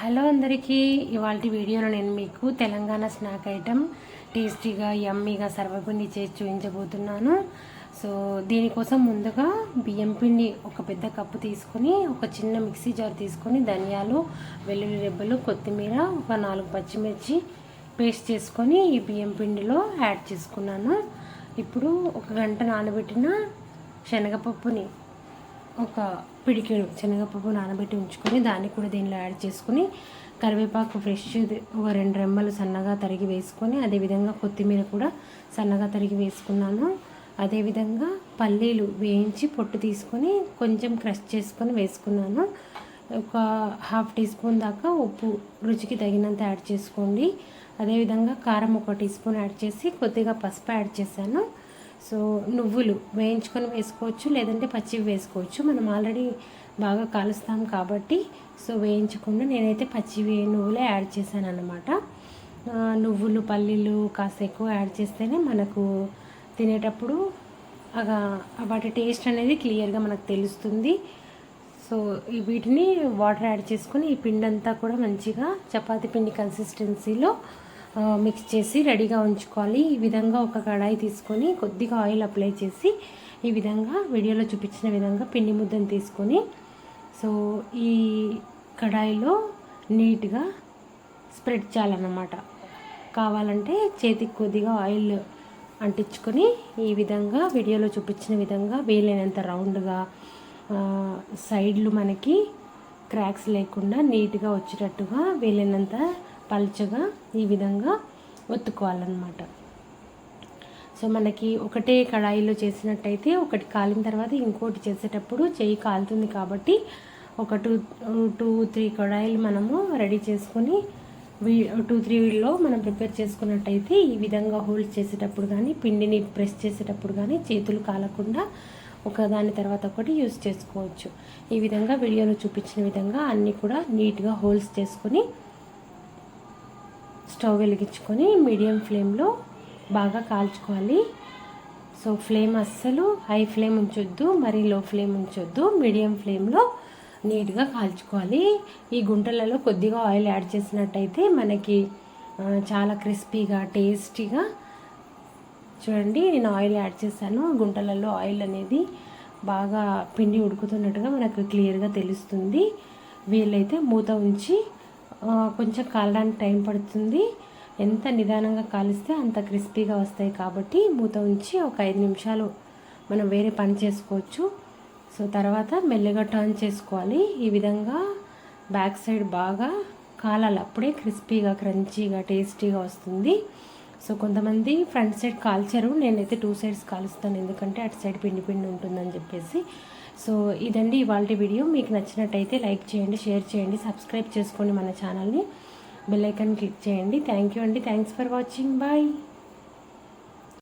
Hello అందరికీ ఇవాళ వీడియోలో నేను మీకు తెలంగాణ స్నాక్ ఐటెం టేస్టీగా యమ్మీగా సర్వపిండి చేసి చూపించబోతున్నాను. సో దీనికోసం ముందుగా బియ్యం పిండి ఒక పెద్ద కప్పు తీసుకొని ఒక చిన్న మిక్సీ జార్ తీసుకొని ధనియాలు వెల్లుల్లి రెబ్బలు కొత్తిమీర ఒక నాలుగు పచ్చిమిర్చి పేస్ట్ చేసుకొని ఈ బియ్యం పిండిలో యాడ్ చేసుకున్నాను. ఇప్పుడు ఒక గంట నానబెట్టిన శనగపప్పుని ఒక పిడికెడు శనగపప్పు నానబెట్టి ఉంచుకొని దాన్ని కూడా దీనిలో యాడ్ చేసుకుని కరివేపాకు ఫ్రెష్ ఒక రెండు రెమ్మలు సన్నగా తరిగి వేసుకొని అదేవిధంగా కొత్తిమీర కూడా సన్నగా తరిగి వేసుకున్నాను. అదేవిధంగా పల్లీలు వేయించి పొట్టు తీసుకొని కొంచెం క్రష్ చేసుకొని వేసుకున్నాను. ఒక హాఫ్ టీ స్పూన్ దాకా ఉప్పు రుచికి తగినంత యాడ్ చేసుకోండి. అదేవిధంగా కారం ఒక టీ స్పూన్ యాడ్ చేసి కొద్దిగా పసుపు యాడ్ చేశాను. సో నువ్వులు వేయించుకొని వేసుకోవచ్చు లేదంటే పచ్చివి వేసుకోవచ్చు. మనం ఆల్రెడీ బాగా కాలుస్తాం కాబట్టి సో వేయించకుండా నేనైతే పచ్చివి నువ్వులే యాడ్ చేశాను అనమాట నువ్వులు పల్లీలు కాస్త ఎక్కువ యాడ్ చేస్తేనే మనకు తినేటప్పుడు వాటి టేస్ట్ అనేది క్లియర్గా మనకు తెలుస్తుంది. సో వీటిని వాటర్ యాడ్ చేసుకొని ఈ పిండి అంతా కూడా మంచిగా చపాతి పిండి కన్సిస్టెన్సీలో మిక్స్ చేసి రెడీగా ఉంచుకోవాలి. ఈ విధంగా ఒక కడాయి తీసుకొని కొద్దిగా ఆయిల్ అప్లై చేసి ఈ విధంగా వీడియోలో చూపించిన విధంగా పిండి ముద్దను తీసుకొని సో ఈ కడాయిలో నీట్గా స్ప్రెడ్ చేయాలన్నమాట. కావాలంటే చేతికి కొద్దిగా ఆయిల్ అంటించుకొని ఈ విధంగా వీడియోలో చూపించిన విధంగా వీలైనంత రౌండ్గా సైడ్లు మనకి క్రాక్స్ లేకుండా నీట్గా వచ్చేటట్టుగా వీలైనంత పల్చగా ఈ విధంగా ఒత్తుకోవాలన్నమాట. సో మనకి ఒకటే కడాయిలో చేసినట్టయితే ఒకటి కాలిన తర్వాత ఇంకోటి చేసేటప్పుడు చేయి కాలుతుంది కాబట్టి ఒక టూ టూ త్రీ కడాయిలు మనము రెడీ చేసుకొని టూ త్రీలో మనం ప్రిపేర్ చేసుకున్నట్టయితే ఈ విధంగా హోల్డ్ చేసేటప్పుడు కానీ పిండిని ప్రెస్ చేసేటప్పుడు కానీ చేతులు కాలకుండా ఒకదాని తర్వాత ఒకటి యూస్ చేసుకోవచ్చు. ఈ విధంగా వీడియోలో చూపించిన విధంగా అన్నీ కూడా నీట్గా హోల్స్ చేసుకొని స్టవ్ వెలిగించుకొని మీడియం ఫ్లేమ్లో బాగా కాల్చుకోవాలి. సో ఫ్లేమ్ అస్సలు హై ఫ్లేమ్ ఉంచొద్దు మరీ లో ఫ్లేమ్ ఉంచొద్దు. మీడియం ఫ్లేమ్లో నీట్గా కాల్చుకోవాలి. ఈ గుంటలలో కొద్దిగా ఆయిల్ యాడ్ చేసినట్టయితే మనకి చాలా క్రిస్పీగా టేస్టీగా చూడండి నేను ఆయిల్ యాడ్ చేశాను. గుంటలలో ఆయిల్ అనేది బాగా పిండి ఉడుకుతున్నట్టుగా మనకు క్లియర్గా తెలుస్తుంది. వీళ్ళైతే మూత ఉంచి కొంచెం కాలడానికి టైం పడుతుంది. ఎంత నిదానంగా కాలిస్తే అంత క్రిస్పీగా వస్తాయి కాబట్టి మూత ఉంచి ఒక ఐదు నిమిషాలు మనం వేరే పని చేసుకోవచ్చు. సో తర్వాత మెల్లగా టర్న్ చేసుకోవాలి. ఈ విధంగా బ్యాక్ సైడ్ బాగా కాలాలి. అప్పుడే క్రిస్పీగా క్రంచీగా టేస్టీగా వస్తుంది. సో కొంతమంది ఫ్రంట్ సైడ్ కాల్చరు. నేనైతే టూ సైడ్స్ కాలుస్తాను. ఎందుకంటే అటు సైడ్ పిండి పిండి ఉంటుందని చెప్పేసి. సో ఇదండి ఇవాళ వీడియో. మీకు నచ్చినట్టయితే లైక్ చేయండి షేర్ చేయండి సబ్స్క్రైబ్ చేసుకోండి మన ఛానల్ని బెల్ ఐకాన్ క్లిక్ చేయండి. థ్యాంక్ యూ అండి. Thanks for watching. బాయ్.